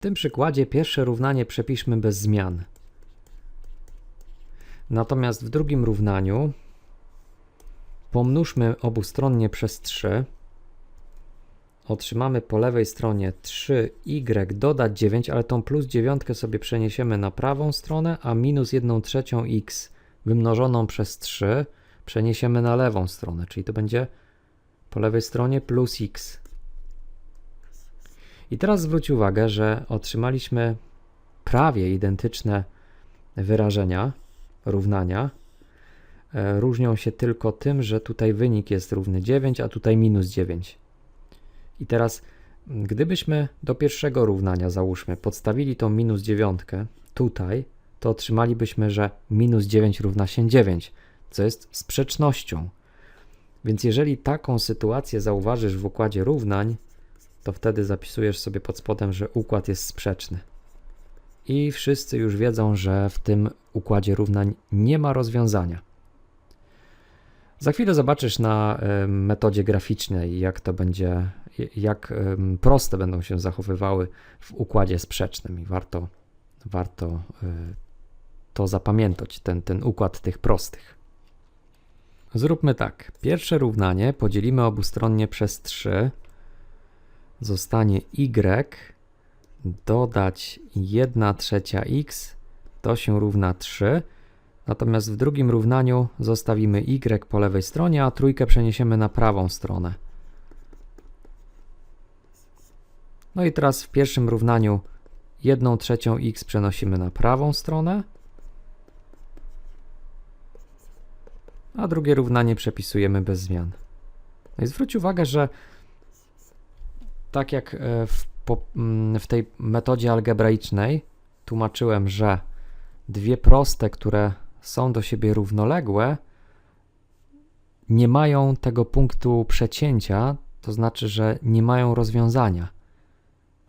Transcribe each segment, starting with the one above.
W tym przykładzie pierwsze równanie przepiszmy bez zmian. Natomiast w drugim równaniu pomnóżmy obustronnie przez 3. Otrzymamy po lewej stronie 3y dodać 9, ale tą plus 9 sobie przeniesiemy na prawą stronę, a minus 1 trzecią x wymnożoną przez 3 przeniesiemy na lewą stronę, czyli to będzie po lewej stronie plus x. I teraz zwróć uwagę, że otrzymaliśmy prawie identyczne wyrażenia, równania. E, Różnią się tylko tym, że tutaj wynik jest równy 9, a tutaj minus 9. I teraz, gdybyśmy do pierwszego równania, załóżmy, podstawili tą minus 9 tutaj, to otrzymalibyśmy, że minus 9 równa się 9, co jest sprzecznością. Więc jeżeli taką sytuację zauważysz w układzie równań, to wtedy zapisujesz sobie pod spodem, że układ jest sprzeczny. I wszyscy już wiedzą, że w tym układzie równań nie ma rozwiązania. Za chwilę zobaczysz na metodzie graficznej, jak to będzie, jak proste będą się zachowywały w układzie sprzecznym i warto, warto y, to zapamiętać, ten, ten układ tych prostych. Zróbmy tak. Pierwsze równanie podzielimy obustronnie przez 3. Zostanie y dodać 1 trzecia x to się równa 3. Natomiast w drugim równaniu zostawimy y po lewej stronie, a trójkę przeniesiemy na prawą stronę. No i teraz w pierwszym równaniu 1 trzecią x przenosimy na prawą stronę, a drugie równanie przepisujemy bez zmian. No i zwróć uwagę, że tak jak e, w, mm, w tej metodzie algebraicznej tłumaczyłem, że dwie proste, które są do siebie równoległe, nie mają tego punktu przecięcia, to znaczy, że nie mają rozwiązania.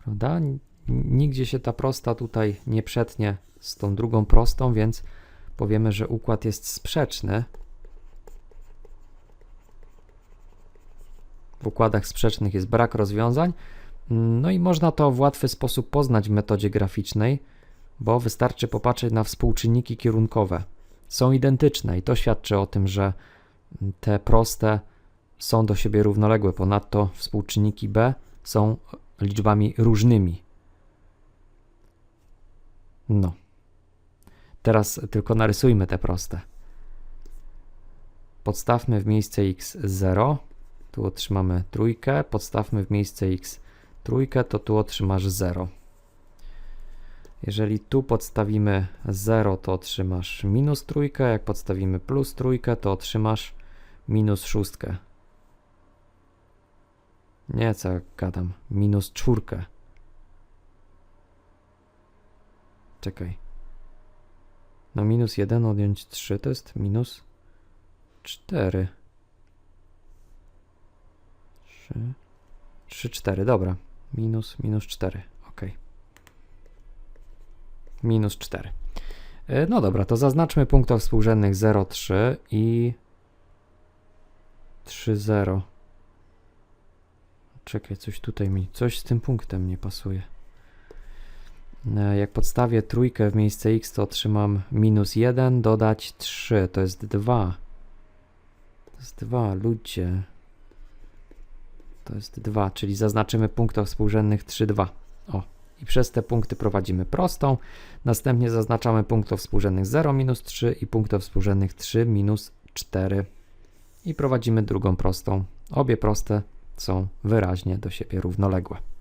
Prawda? Nigdzie się ta prosta tutaj nie przetnie z tą drugą prostą, więc powiemy, że układ jest sprzeczny. W układach sprzecznych jest brak rozwiązań. No i można to w łatwy sposób poznać w metodzie graficznej, bo wystarczy popatrzeć na współczynniki kierunkowe. Są identyczne i to świadczy o tym, że te proste są do siebie równoległe. Ponadto współczynniki b są liczbami różnymi. No. Teraz tylko narysujmy te proste. Podstawmy w miejsce x 0, tu otrzymamy trójkę, podstawmy w miejsce x trójkę, to tu otrzymasz 0. Jeżeli tu podstawimy 0, to otrzymasz minus trójkę, jak podstawimy plus trójkę, to otrzymasz minus szóstkę. Nie, co gadam, minus czwórkę. Czekaj. No minus 1 odjąć 3 to jest minus 4. 3, 3, 4, dobra. Minus, minus 4, ok. Minus 4. E, No dobra, to zaznaczmy punktów współrzędnych 0, 3 i 3, 0. Czekaj, coś tutaj mi, coś z tym punktem nie pasuje. E, Jak podstawię trójkę w miejsce x, to otrzymam minus 1, dodać 3, to jest 2. To jest 2, ludzie. To jest 2, czyli zaznaczymy punktów współrzędnych 3, 2. O, i przez te punkty prowadzimy prostą. Następnie zaznaczamy punktów współrzędnych 0, minus 3 i punktów współrzędnych 3, minus 4. I prowadzimy drugą prostą. Obie proste są wyraźnie do siebie równoległe.